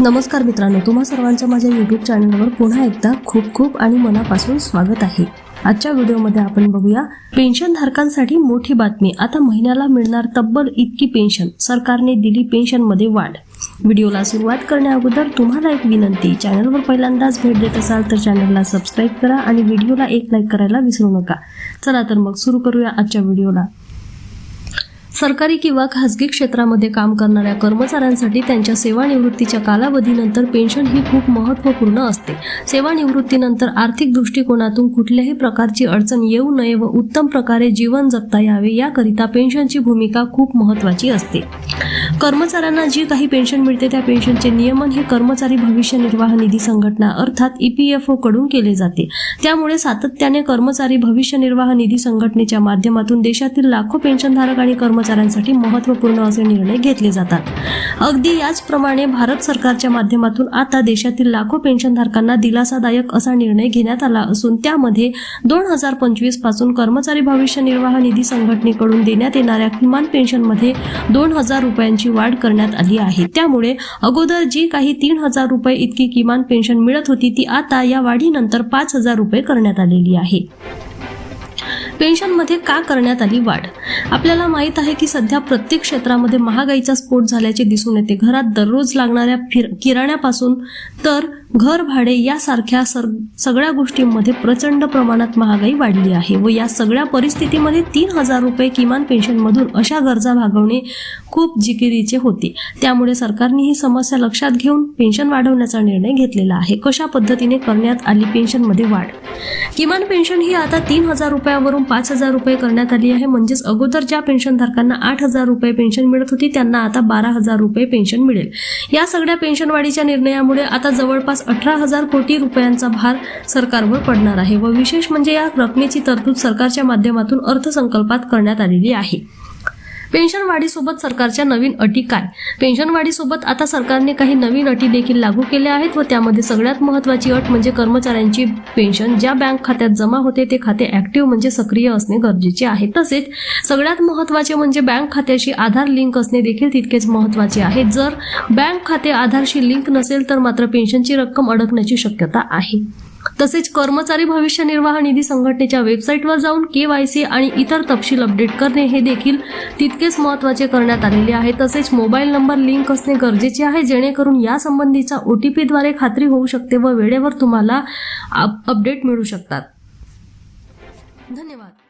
नमस्कार मित्रांनो तुम्हा सर्वांचं माझ्या यूट्यूब चॅनलवर पुन्हा एकदा खूप खूप आणि मनापासून स्वागत आहे. आजच्या व्हिडिओमध्ये आपण बघूया पेन्शन धारकांसाठी मोठी बातमी. आता महिन्याला मिळणार तब्बल इतकी पेन्शन. सरकारने दिली पेन्शनमध्ये वाढ. व्हिडिओला सुरुवात करण्याअगोदर तुम्हाला एक विनंती. चॅनलवर पहिल्यांदाच भेट देत असाल तर चॅनलला सबस्क्राईब करा आणि व्हिडिओला एक लाईक करायला विसरू नका. चला तर मग सुरू करूया आजच्या व्हिडिओला. सरकारी किंवा खासगी क्षेत्रामध्ये काम करणाऱ्या कर्मचाऱ्यांसाठी त्यांच्या सेवानिवृत्तीच्या कालावधीनंतर पेन्शन ही खूप महत्त्वपूर्ण असते. सेवानिवृत्तीनंतर आर्थिक दृष्टिकोनातून कुठल्याही प्रकारची अडचण येऊ नये व उत्तम प्रकारे जीवन जगता यावे याकरिता पेन्शनची भूमिका खूप महत्त्वाची असते. कर्मचाऱ्यांना जी काही पेन्शन मिळते त्या पेन्शनचे नियमन हे कर्मचारी भविष्य निर्वाह निधी संघटना अर्थात ईपीएफओ कडून केले जाते. त्यामुळे सातत्याने कर्मचारी भविष्य निर्वाह निधी संघटनेच्या माध्यमातून देशातील लाखो पेन्शनधारक आणि कर्मचाऱ्यांसाठी महत्त्वपूर्ण असे निर्णय घेतले जातात. अगदी याचप्रमाणे भारत सरकारच्या माध्यमातून आता देशातील लाखो पेन्शनधारकांना दिलासादायक असा निर्णय घेण्यात आला असून त्यामध्ये दोन हजार पंचवीसपासून कर्मचारी भविष्य निर्वाह निधी संघटनेकडून देण्यात येणाऱ्या किमान पेन्शनमध्ये दोन हजार रुपयांची वाढ करण्यात आली आहे. त्यामुळे अगोदर जी काही तीन हजार रुपये इतकी किमान पेन्शन मिळत होती ती आता या वाढीनंतर पाच हजार रुपये करण्यात आलेली आहे. पेन्शनमध्ये का करण्यात आली वाढ? आपल्याला माहीत आहे की सध्या प्रत्येक क्षेत्रामध्ये महागाईचा स्फोट झाल्याचे दिसून येते. घरात दररोज लागणाऱ्या फिर किराण्यापासून तर घर भाडे यासारख्या सर सगळ्या गोष्टींमध्ये प्रचंड प्रमाणात महागाई वाढली आहे व या सगळ्या परिस्थितीमध्ये तीन हजार रुपये किमान पेन्शनमधून अशा गरजा भागवणे खूप जिकिरीचे होते. त्यामुळे सरकारने ही समस्या लक्षात घेऊन पेन्शन वाढवण्याचा निर्णय घेतलेला आहे. कशा पद्धतीने करण्यात आली पेन्शनमध्ये वाढ? किमान पेन्शन ही आता तीन हजार रुपयावरून पाच हजार रुपये करण्यात आली आहे. म्हणजेच अगोदर ज्या पेन्शनधारकांना आठ हजार रुपये पेन्शन मिळत होती. त्यांना आता बारा हजार रुपये पेन्शन मिळेल. या सगळ्या पेन्शन वाढीच्या निर्णयामुळे आता जवळपास अठरा हजार कोटी रुपयांचा भार सरकारवर पडणार आहे. व विशेष म्हणजे या रकमेची तरतूद सरकारच्या माध्यमातून अर्थसंकल्पात करण्यात आलेली आहे. पेन्शन वाढीसोबत सरकारच्या नवीन अटी काय? पेन्शन वाढीसोबत आता सरकारने काही नवीन अटी देखील लागू केल्या आहेत व त्यामध्ये सगळ्यात महत्त्वाची अट म्हणजे कर्मचाऱ्यांची पेन्शन. ज्या बँक खात्यात जमा होते ते खाते ऍक्टिव्ह म्हणजे सक्रिय असणे गरजेचे आहे. तसेच सगळ्यात महत्त्वाचे म्हणजे बँक खात्याशी आधार लिंक असणे देखील तितकेच महत्त्वाचे आहे. जर बँक खाते आधारशी लिंक नसेल तर मात्र पेन्शनची रक्कम अडकण्याची शक्यता आहे. तसेच कर्मचारी भविष्य निर्वाह निधी संघटनेच्या वेबसाईटवर जाऊन के वाय सी आणि इतर तपशील अपडेट करणे हे देखील तितकेच महत्त्वाचे करण्यात आलेले आहे. तसेच मोबाईल नंबर लिंक असणे गरजेचे आहे. जेणेकरून या संबंधीचा ओ टी पीद्वारे खात्री होऊ शकते व वेळेवर तुम्हाला अप- अपडेट मिळू शकतात. धन्यवाद.